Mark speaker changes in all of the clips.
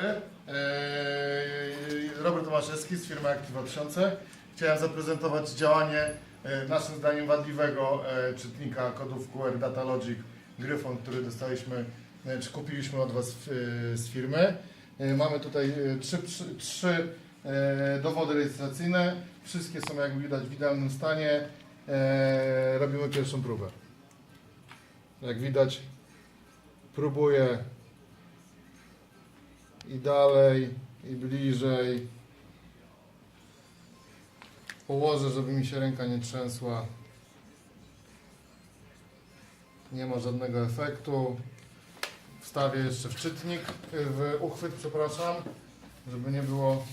Speaker 1: dobry. Eee, Robert Tomaszewski z firmy Active 2000. Chciałem zaprezentować działanie e, naszym zdaniem wadliwego e, czytnika kodów QR Datalogic Gryfon, który dostaliśmy, czy kupiliśmy od Was z firmy. Mamy tutaj trzy, trzy, trzy dowody rejestracyjne. Wszystkie są jak widać w idealnym stanie. Robimy pierwszą próbę. Jak widać, próbuję i dalej, i bliżej. Położę, żeby mi się ręka nie trzęsła. Nie ma żadnego efektu. Wstawię jeszcze w czytnik, w uchwyt, przepraszam, żeby nie było.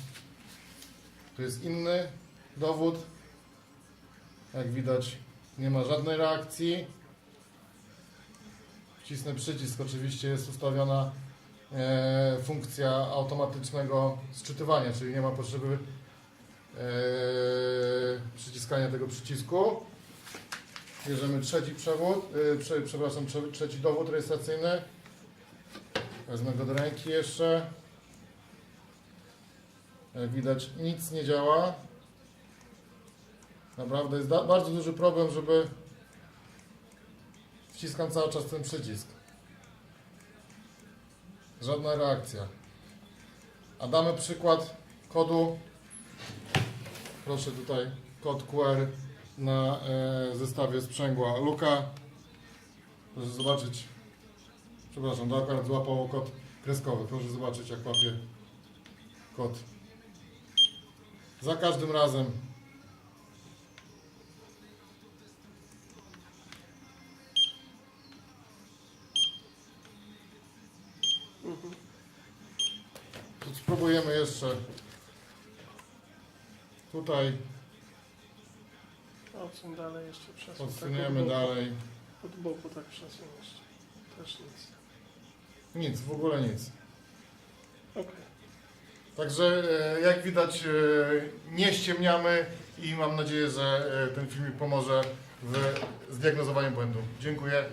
Speaker 1: Tu jest inny dowód. Jak widać, nie ma żadnej reakcji. Wcisnę przycisk, oczywiście jest ustawiona funkcja automatycznego sczytywania, czyli nie ma potrzeby e, przyciskania tego przycisku. Bierzemy trzeci przewód, e, prze, przepraszam, trze, trzeci dowód rejestracyjny. Wezmę go do ręki jeszcze. Jak widać nic nie działa. Naprawdę jest bardzo duży problem, żeby wciskam cały czas ten przycisk. Żadna reakcja. A damy przykład kodu. Proszę tutaj kod QR na e, zestawie sprzęgła Luka. Proszę zobaczyć. Przepraszam, to akurat złapało kod kreskowy. Proszę zobaczyć jak łapie kod. Za każdym razem spróbujemy jeszcze tutaj,
Speaker 2: Odsuń dalej jeszcze przesuń.
Speaker 1: odsuniemy
Speaker 2: tak
Speaker 1: dalej.
Speaker 2: Od boku tak przesuń jeszcze. Też nic.
Speaker 1: Nic, w ogóle nic.
Speaker 2: Okej.
Speaker 1: Także e, jak widać e, nie ściemniamy i mam nadzieję, że e, ten filmik pomoże w zdiagnozowaniu błędu. Dziękuję.